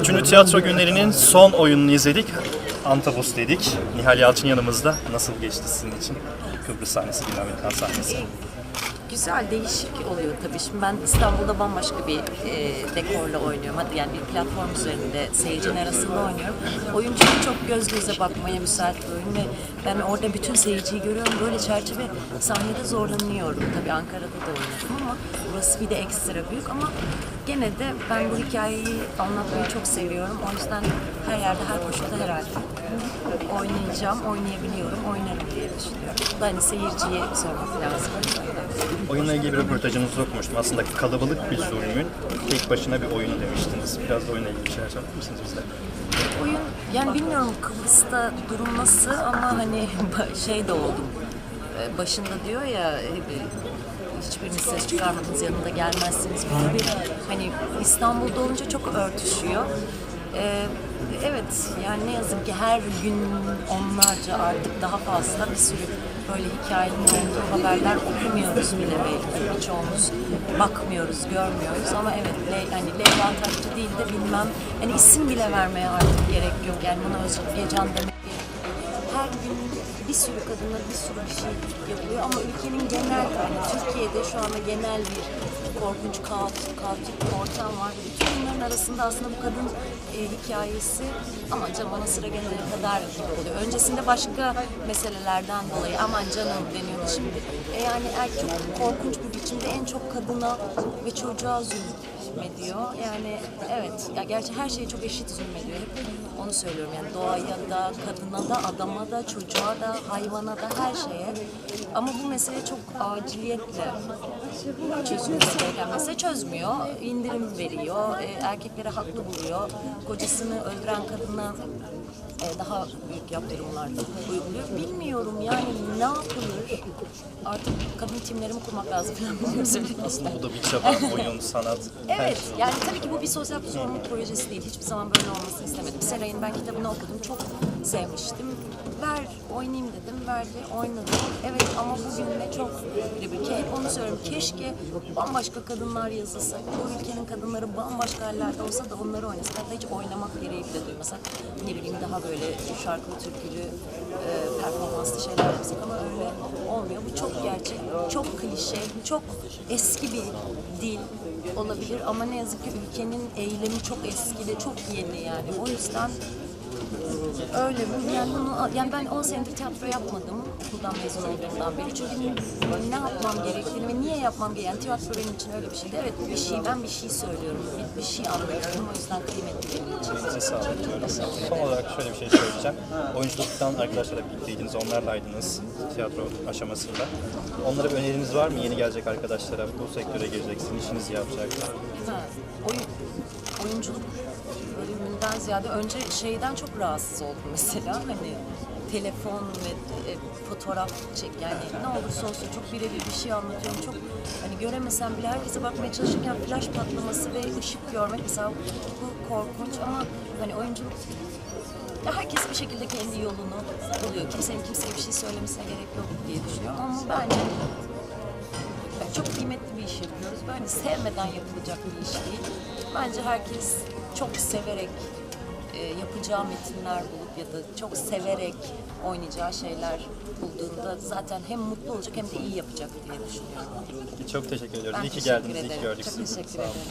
Üçüncü tiyatro günlerinin son oyununu izledik. Antapos dedik. Nihal Yalçın yanımızda. Nasıl geçti sizin için? Kıbrıs sahnesi, Amerikan sahnesi. Güzel, değişik oluyor tabii. Şimdi ben İstanbul'da bambaşka bir e, dekorla oynuyorum. Hadi yani bir platform üzerinde seyircinin arasında oynuyorum. Oyunculuk çok göz göze bakmaya müsait bir oyun ve ben orada bütün seyirciyi görüyorum. Böyle çerçeve sahnede zorlanıyorum. Tabii Ankara'da da oynadım ama burası bir de ekstra büyük ama gene de ben bu hikayeyi anlatmayı çok seviyorum. O yüzden her yerde, her koşulda herhalde oynayacağım, oynayabiliyorum, oynarım diye düşünüyorum. Bu da hani seyirciye sormak lazım. Oyunla ilgili bir röportajınızı okumuştum. Aslında kalabalık bir zulmün tek başına bir oyunu demiştiniz. Biraz da oyunla ilgili şeyler söyler misiniz bize? Oyun yani bilmiyorum Kıbrıs'ta durum nasıl ama hani şey de oldum. Ee, Başında diyor ya e, hiçbiriniz ses çıkarmadınız yanında gelmezsiniz. Bu tabii hani İstanbul'da olunca çok örtüşüyor. Ee, evet yani ne yazık ki her gün onlarca artık daha fazla bir sürü böyle hikayenin olduğu haberler okumuyoruz bile belki. Birçoğumuz bakmıyoruz, görmüyoruz ama evet Le, hani Leyla Taşçı değil de bilmem hani isim bile vermeye artık gerek yok. Yani buna Özgür Can demek yok. Her gün bir sürü kadına bir sürü bir şey yapılıyor ama ülkenin genel yani Türkiye'de şu anda genel bir korkunç kaotik, kaotik bir ortam var. Bütün bunların arasında aslında bu kadın e, hikayesi ama canım sıra gelene kadar oluyor. Öncesinde başka meselelerden dolayı aman canım deniyordu. Şimdi e, yani er, çok korkunç bir biçimde en çok kadına ve çocuğa zulmediyor. Yani evet ya gerçi her şeye çok eşit zulmediyor. Hep onu söylüyorum yani doğaya da, kadına da, adama da, çocuğa da, hayvana da her şeye. Ama bu mesele çok aciliyetle çözülmesi gereken mesele çözmüyor. İndirim veriyor, e, erkeklere haklı buluyor. Kocasını öldüren kadına e, daha büyük yaptırımlar uyguluyor. Bilmiyorum yani ne yapılır? Artık kadın timlerimi kurmak lazım. Aslında bu da bir çaba, oyun, sanat. Evet, şey. yani tabii ki bu bir sosyal sorumluluk projesi değil. Hiçbir zaman böyle olmasını istemedim. Seray'ın ben kitabını okudum, çok sevmiştim. Ver, oynayayım dedim, verdi, oynadım. Evet ama bugün de çok bir ülke. Hep onu söylüyorum, keşke bambaşka kadınlar yazılsa. Bu ülkenin kadınları bambaşka hallerde olsa da onları oynasak. Hatta hiç oynamak gereği bile duymasak. Ne bileyim daha böyle şarkılı, türkülü, e, performanslı şeyler yapsak ama öyle olmuyor. Bu çok gerçek, çok klişe, çok eski bir dil olabilir ama ne yazık ki ülkenin eylemi çok eski ve çok yeni yani. O yüzden öyle bu yani bunu yani ben 10 senedir tiyatro yapmadım okuldan mezun olduğumdan beri. Çünkü ne yapmam gerektiğini ve niye yapmam gerektiğini yani tiyatro benim için öyle bir şeydi. Evet bu bir şey ben bir şey söylüyorum. Bir, bir şey anlatıyorum o yüzden kıymetli benim için. Size sağlık diyorum. Son olarak şöyle bir şey söyleyeceğim. Oyunculuktan arkadaşlarla birlikteydiniz, onlarlaydınız tiyatro aşamasında. Onlara bir öneriniz var mı? Yeni gelecek arkadaşlara bu sektöre gireceksin, işinizi yapacaklar. Ha, oyun, oyunculuk bölümünden ziyade önce şeyden çok rahatsız oldum mesela hani telefon ve e, fotoğraf çek yani ne olursa olsun çok birebir bir şey anlatıyorum çok hani göremesem bile herkese bakmaya çalışırken flash patlaması ve ışık görmek mesela bu korkunç ama hani oyunculuk herkes bir şekilde kendi yolunu buluyor. Kimsenin kimseye bir şey söylemesine gerek yok diye düşünüyorum ama bence yani çok kıymetli bir iş yapıyoruz. Böyle sevmeden yapılacak bir iş değil. Bence herkes çok severek e, yapacağı metinler bulup ya da çok severek oynayacağı şeyler bulduğunda zaten hem mutlu olacak hem de iyi yapacak diye düşünüyorum. Çok teşekkür ediyorum. Ben iyi ki teşekkür geldiniz, iyi ki ederim. gördük Çok sizi. teşekkür Sağ olun. ederim.